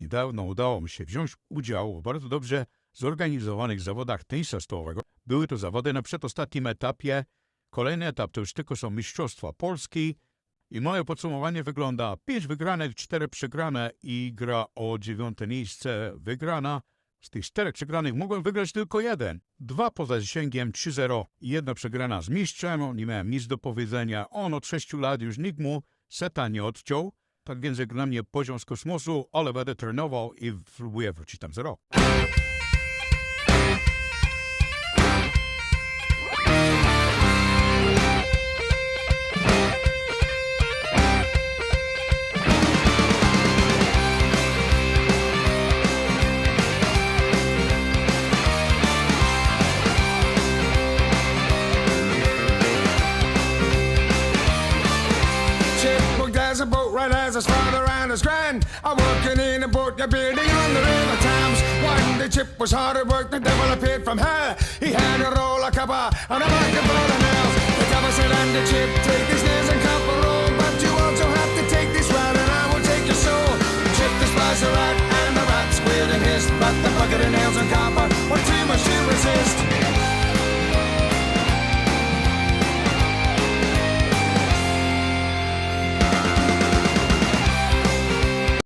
Niedawno udało mi się wziąć udział w bardzo dobrze zorganizowanych zawodach tenisa stołowego. Były to zawody na przedostatnim etapie. Kolejny etap to już tylko są Mistrzostwa Polski. I moje podsumowanie wygląda 5 wygrane, 4 przegrane i gra o dziewiąte miejsce wygrana. Z tych czterech przegranych mogłem wygrać tylko jeden. Dwa poza zasięgiem 3-0 i jedna przegrana z mistrzem. Nie miałem nic do powiedzenia. On od 6 lat już nikt mu seta nie odciął. Tak więc jak dla mnie poziom z kosmosu, ale będę trenował i próbuję wrócić tam za rok. A right as his father and his grand. I'm working in a boat, you're building on the river Thames. One day Chip was hard at work, the devil appeared from hell. He had a roll of copper and a bucket full of nails. The devil said, and the Chip, take his nails and copper roll. But you also have to take this rod and I will take your soul. Chip the rat and the rat squealed and hissed, but the bucket and nails